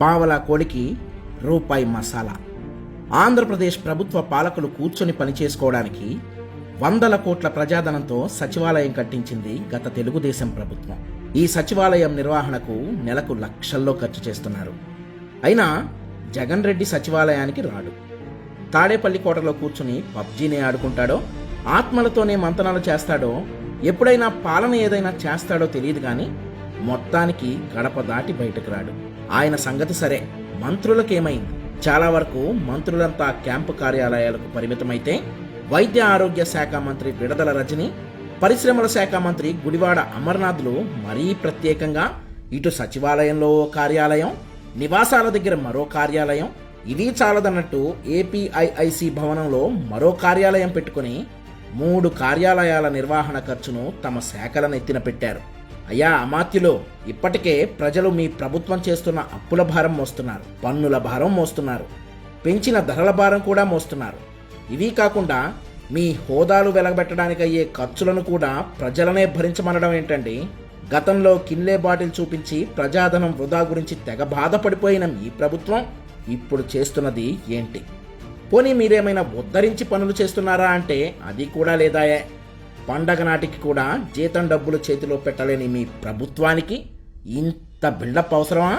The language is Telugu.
పావలా కోడికి రూపాయి మసాలా. ఆంధ్రప్రదేశ్ ప్రభుత్వ పాలకులు కూర్చొని పనిచేసుకోవడానికి వందల కోట్ల ప్రజాధనంతో సచివాలయం కట్టించింది గత తెలుగుదేశం ప్రభుత్వం. ఈ సచివాలయం నిర్వహణకు నెలకు లక్షల్లో ఖర్చు చేస్తున్నారు. అయినా జగన్ రెడ్డి సచివాలయానికి రాడు. తాడేపల్లి కోటలో కూర్చుని పబ్జీనే ఆడుకుంటాడో ఆత్మలతోనే మంతనాలు చేస్తాడో ఎప్పుడైనా పాలన ఏదైనా చేస్తాడో తెలియదు కానీ మొత్తానికి గడప దాటి బయటకు రాడు. ఆయన సంగతి సరే. మంత్రులకేమైంది? చాలా వరకు మంత్రులంతా క్యాంపు కార్యాలయాలకు పరిమితమైతే వైద్య ఆరోగ్య శాఖ మంత్రి విడదల రజని పరిశ్రమల శాఖ మంత్రి గుడివాడ అమర్నాథ్లు మరీ ప్రత్యేకంగా ఇటు సచివాలయంలో ఓ కార్యాలయం నివాసాల దగ్గర మరో కార్యాలయం ఇది చాలదన్నట్టు ఏపీఐఐసి భవనంలో మరో కార్యాలయం పెట్టుకుని మూడు కార్యాలయాల నిర్వహణ ఖర్చును తమ శాఖల నెత్తిన పెట్టారు. అయ్యా అమాత్యులు ఇప్పటికే ప్రజలు మీ ప్రభుత్వం చేస్తున్న అప్పుల భారం మోస్తున్నారు పన్నుల భారం మోస్తున్నారు పెంచిన ధరల భారం కూడా మోస్తున్నారు. ఇవి కాకుండా మీ హోదాలు వెలగబెట్టడానికి అయ్యే ఖర్చులను కూడా ప్రజలనే భరించమనడం ఏంటండి? గతంలో కిన్లే బాటిల్ చూపించి ప్రజాధనం వృధా గురించి తెగ బాధపడిపోయిన మీ ప్రభుత్వం ఇప్పుడు చేస్తున్నది ఏంటి? పోనీ మీరేమైనా ఉద్ధరించి పనులు చేస్తున్నారా అంటే అది కూడా లేదాయే. పండగ నాటికి కూడా జీతం డబ్బులు చేతిలో పెట్టలేని మీ ప్రభుత్వానికి ఇంత బిల్డప్ అవసరమా?